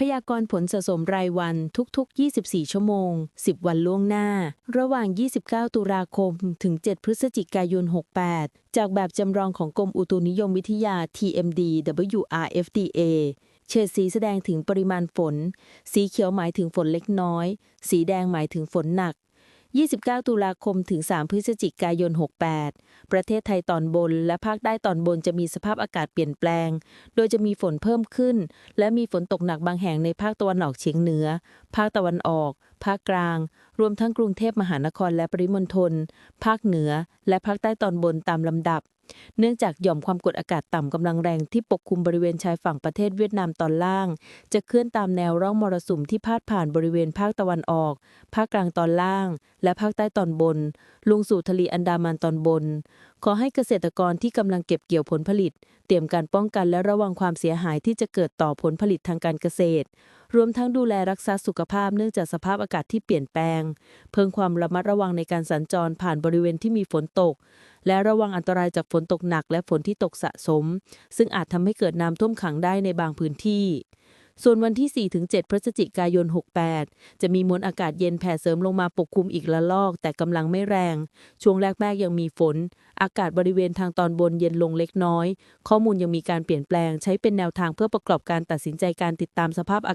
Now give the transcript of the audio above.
พยากรณ์ผลสะสมรายวันทุก ๆ 24 ชั่วโมง 10 วันล่วงหน้า ระหว่าง 29 ตุลาคม ถึง 7 พฤศจิกายน 68 จากแบบจำลองของกรมอุตุนิยมวิทยา TMD WRFDA เฉดสีแสดงถึงปริมาณฝน สีเขียวหมายถึงฝนเล็กน้อย สีแดงหมายถึงฝนหนัก 29 ตุลาคมถึง 3 พฤศจิกายน 68 ประเทศไทยตอนบนและภาคใต้ตอนบนจะมีสภาพอากาศเปลี่ยนแปลง โดยจะมีฝนเพิ่มขึ้น และมีฝนตกหนักบางแห่งในภาคตะวันออกเฉียงเหนือ ภาคตะวันออกภาคกลาง รวมทั้งกรุงเทพมหานครและปริมณฑล ภาคเหนือ และภาคใต้ตอนบนตามลำดับ เนื่องจากหย่อมความกดอากาศต่ำกำลังแรงที่ปกคลุมบริเวณชายฝั่งประเทศเวียดนามตอนล่าง จะเคลื่อนตามแนวร่องมรสุมที่พาดผ่านบริเวณภาคตะวันออก ภาคกลางตอนล่าง และภาคใต้ตอนบน ลงสู่ทะเลอันดามันตอนบน ขอให้เกษตรกรที่กำลังเก็บเกี่ยวผลผลิต เตรียมการป้องกันและระวังความเสียหายที่จะเกิดต่อผลผลิตทางการเกษตร รวมทั้งดูแลรักษาสุขภาพเนื่องจากสภาพอากาศที่เปลี่ยนแปลง เพิ่มความระมัดระวังในการสัญจรผ่านบริเวณที่มีฝนตก และระวังอันตรายจากฝนตกหนักและฝนที่ตกสะสม ซึ่งอาจทำให้เกิดน้ำท่วมขังได้ในบางพื้นที่ส่วนวันที่ 4-7 พฤศจิกายน 68 จะมีมวลอากาศเย็นแผ่เสริมลงมาปกคลุมอีกละลอก แต่กำลังไม่แรง ช่วงแรกแรกยังมีฝน อากาศบริเวณทางตอนบนเย็นลงเล็กน้อย ข้อมูลยังมีการเปลี่ยนแปลง ใช้เป็นแนวทางเพื่อประกอบการตัดสินใจการติดตามสภาพอา